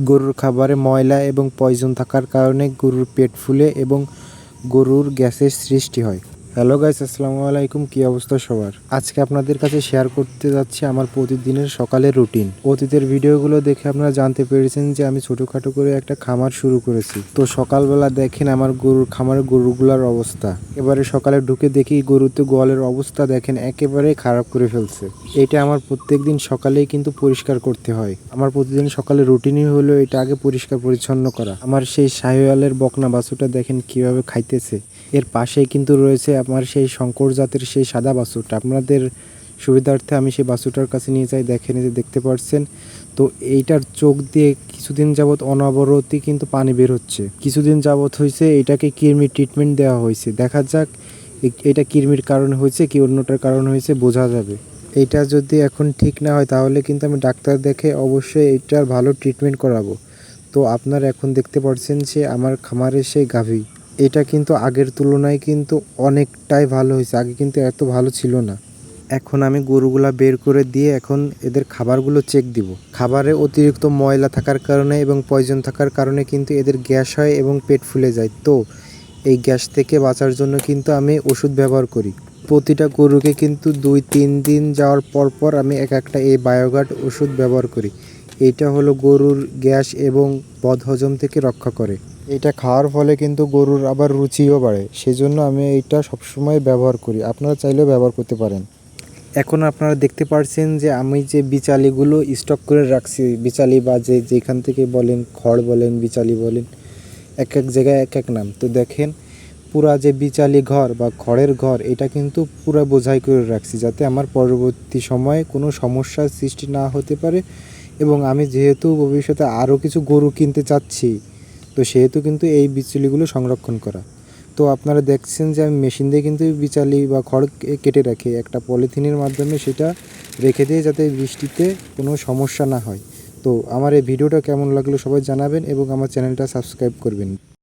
গরুর খাবারে ময়লা এবং পয়জন থাকার কারণে গরুর পেট ফুলে এবং গরুর গ্যাসের সৃষ্টি হয়। হ্যালো গাইস, আসসালামু আলাইকুম। কি অবস্থা সবার? আজকে আপনাদের কাছে শেয়ার করতে যাচ্ছি আমার প্রতিদিনের সকালের রুটিন অতীতের ভিডিওগুলো দেখে আপনারা জানতে পেরেছেন যে আমি ছোটোখাটো করে একটা খামার শুরু করেছি। তো সকালবেলা দেখেন আমার গরুর, খামারের গরুগুলার অবস্থা। এবারে সকালে ঢুকে দেখি গরুতে গোয়ালের অবস্থা দেখেন একেবারে খারাপ করে ফেলছে। এটা আমার প্রত্যেক দিন সকালেই কিন্তু পরিষ্কার করতে হয়। আমার প্রতিদিন সকালে রুটিনই হলো এটা আগে পরিষ্কার পরিচ্ছন্ন করা। আমার সেই শাহিওয়ালের বকনা বাছুরটা দেখেন কীভাবে খাইতেছে। এর পাশেই কিন্তু রয়েছে আমার সেই শঙ্কর জাতের সেই সাদা বাছুরটা। আপনাদের সুবিধার্থে আমি সেই বাছুরটার কাছে নিয়ে যাই দেখেন যে দেখতে পাচ্ছেন তো এইটার চোখ দিয়ে কিছুদিন যাবৎ অনবরতই কিন্তু পানি বের হচ্ছে। কিছুদিন যাবৎ হয়েছে এটাকে কৃমি ট্রিটমেন্ট দেওয়া হয়েছে দেখা যাক এটা কৃমির কারণ হয়েছে কি অন্যটার কারণ হয়েছে বোঝা যাবে। এইটা যদি এখন ঠিক না হয়, তাহলে কিন্তু আমি ডাক্তার দেখে অবশ্যই এইটার ভালো ট্রিটমেন্ট করাবো। তো আপনারা এখন দেখতে পাচ্ছেন যে আমার খামারে সেই গাভী। এটা কিন্তু আগের তুলনায় কিন্তু অনেকটাই ভালো হয়েছে। আগে কিন্তু এত ভালো ছিল না। এখন আমি গরুগুলা বের করে দিয়ে এখন এদের খাবারগুলো চেক দিব। খাবারে অতিরিক্ত ময়লা থাকার কারণে এবং পয়জন থাকার কারণে কিন্তু এদের গ্যাস হয় এবং পেট ফুলে যায়। তো এই গ্যাস থেকে বাঁচার জন্য কিন্তু আমি ওষুধ ব্যবহার করি। প্রতিটা গরুকে কিন্তু দুই, তিন দিন যাওয়ার পর পর আমি এক একটা এই বায়োগার্ড ওষুধ ব্যবহার করি। এটা হলো গরুর গ্যাস এবং বদহজম থেকে রক্ষা করে। এটা খাওয়ার ফলে কিন্তু গরুর আবার রুচিও বাড়ে। সেজন্য আমি এইটা সবসময় ব্যবহার করি। আপনারা চাইলেও ব্যবহার করতে পারেন। এখন আপনারা দেখতে পাচ্ছেন যে আমি যে বিচালিগুলো স্টক করে রাখছি, বিচালি বা যে যেখান থেকে বলেন, খড় বলেন, বিচালি বলেন, এক এক জায়গায় এক এক নাম। তো দেখেন, পুরা যে বিচালি ঘর বা খড়ের ঘর, এটা কিন্তু পুরা বোঝাই করে রাখছি যাতে আমার পরবর্তী সময়ে কোনো সমস্যার সৃষ্টি না হতে পারে এবং আমি যেহেতু ভবিষ্যতে আরও কিছু গরু কিনতে চাচ্ছি তো সেহেতু কিন্তু এই বিচুলিগুলো সংরক্ষণ করা। তো আপনারা দেখছেন যে আমি মেশিন দিয়ে কিন্তু বিচালি বা খড় কেটে রাখি। একটা পলিথিনের মাধ্যমে সেটা রেখে দিয়ে যাতে বৃষ্টিতে কোনো সমস্যা না হয়। তো আমার এই ভিডিওটা কেমন লাগল সবাই জানাবেন এবং আমার চ্যানেলটা সাবস্ক্রাইব করবেন।